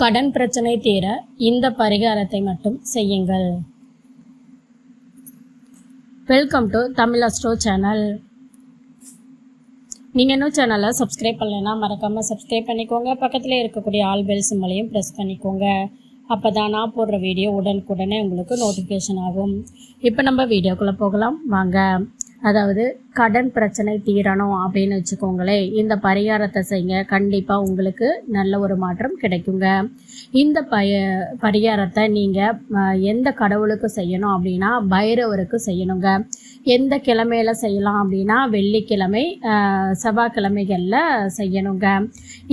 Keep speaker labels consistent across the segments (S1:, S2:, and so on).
S1: கடன் பிரச்சனை தீர இந்த பரிகாரத்தை மட்டும் செய்யுங்கள். Welcome to Tamil astro channel நீங்கள் இன்னும் சேனலை சப்ஸ்கிரைப் பண்ணலைன்னா மறக்காமல் சப்ஸ்கிரைப் பண்ணிக்கோங்க. பக்கத்தில் இருக்கக்கூடிய ஆல் பெல் சிம்மலையும் ப்ரெஸ் பண்ணிக்கோங்க. அப்போ தான் நான் போடுற வீடியோ உடனுக்குடனே உங்களுக்கு நோட்டிஃபிகேஷன் ஆகும். இப்போ நம்ம வீடியோக்குள்ளே போகலாம். வாங்க. அதாவது கடன் பிரச்சனை தீரணும் அப்படின்னு வச்சுக்கோங்களேன் இந்த பரிகாரத்தை செய்யுங்க. கண்டிப்பாக உங்களுக்கு நல்ல ஒரு மாற்றம் கிடைக்குங்க. இந்த பய பரிகாரத்தை நீங்கள் எந்த கடவுளுக்கு செய்யணும் அப்படின்னா பைரவருக்கு செய்யணுங்க. எந்த கிழமையில செய்யலாம் அப்படின்னா வெள்ளிக்கிழமை செவ்வாய்க்கிழமைகளில் செய்யணுங்க.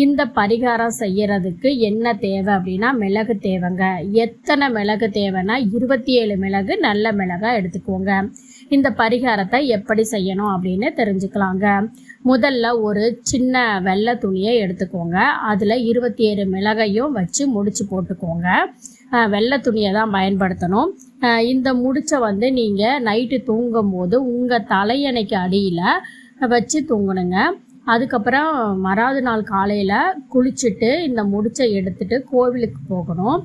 S1: இந்த பரிகாரம் செய்யறதுக்கு என்ன தேவை அப்படின்னா மிளகு தேவைங்க. எத்தனை மிளகு தேவைன்னா இருபத்தி ஏழு மிளகு நல்ல மிளகா எடுத்துக்கோங்க. இந்த பரிகாரத்தை எப்படி செய்யணும் அப்படின்னு தெரிஞ்சுக்கலாங்க. முதல்ல ஒரு சின்ன வெள்ளை துணியை எடுத்துக்கோங்க. அதில் இருபத்தி ஏழு மிளகையும் வச்சு முடிச்சு போட்டுக்கோங்க. வெள்ளை துணியை தான் பயன்படுத்தணும். இந்த முடிச்சை வந்து நீங்கள் நைட்டு தூங்கும் போது உங்கள் தலையணைக்கு அடியில் வச்சு தூங்கணுங்க. அதுக்கப்புறம் மறாவது நாள் காலையில் குளிச்சுட்டு இந்த முடிச்சை எடுத்துட்டு கோவிலுக்கு போகணும்.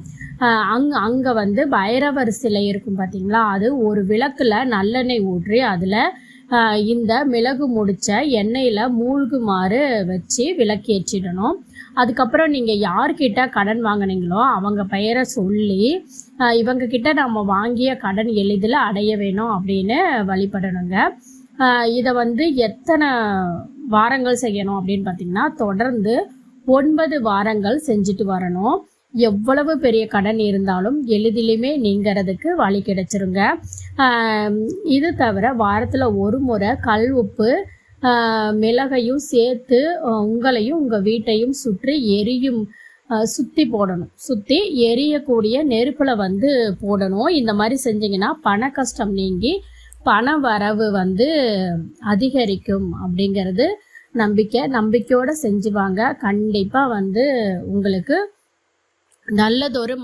S1: அங்கே அங்கே வந்து பைரவர் சிலை இருக்கும் பார்த்தீங்களா அது ஒரு விளக்கில் நல்லெண்ணெய் ஊற்றி அதில் இந்த மிளகு முடிச்ச எண்ணெயில் மூழ்குமாறு வச்சு விளக்கேற்றிடணும். அதுக்கப்புறம் நீங்கள் யார்கிட்ட கடன் வாங்குனீங்களோ அவங்க பெயரை சொல்லி இவங்கக்கிட்ட இவங்க கிட்ட நம்ம வாங்கிய கடன் எளிதில் அடைய வேணும் அப்படின்னு வழிபடணுங்க. இதை வந்து எத்தனை வாரங்கள் செய்யணும் அப்படின்னு பார்த்தீங்கன்னா தொடர்ந்து ஒன்பது வாரங்கள் செஞ்சுட்டு வரணும். எவ்வளவு பெரிய கடன் இருந்தாலும் எளிதிலுமே நீங்கிறதுக்கு வழி கிடைச்சிருங்க. இது தவிர வாரத்தில் ஒரு முறை கல் உப்பு மிளகையும் சேர்த்து உங்களையும் உங்கள் வீட்டையும் சுற்றி எரியும் சுற்றி போடணும். சுற்றி எரியக்கூடிய நெருப்பில் வந்து போடணும். இந்த மாதிரி செஞ்சிங்கன்னா பண கஷ்டம் நீங்கி பண வரவு வந்து அதிகரிக்கும் அப்படிங்கிறது நம்பிக்கை. நம்பிக்கையோடு செஞ்சுவாங்க. கண்டிப்பாக வந்து உங்களுக்கு நல்லதொரு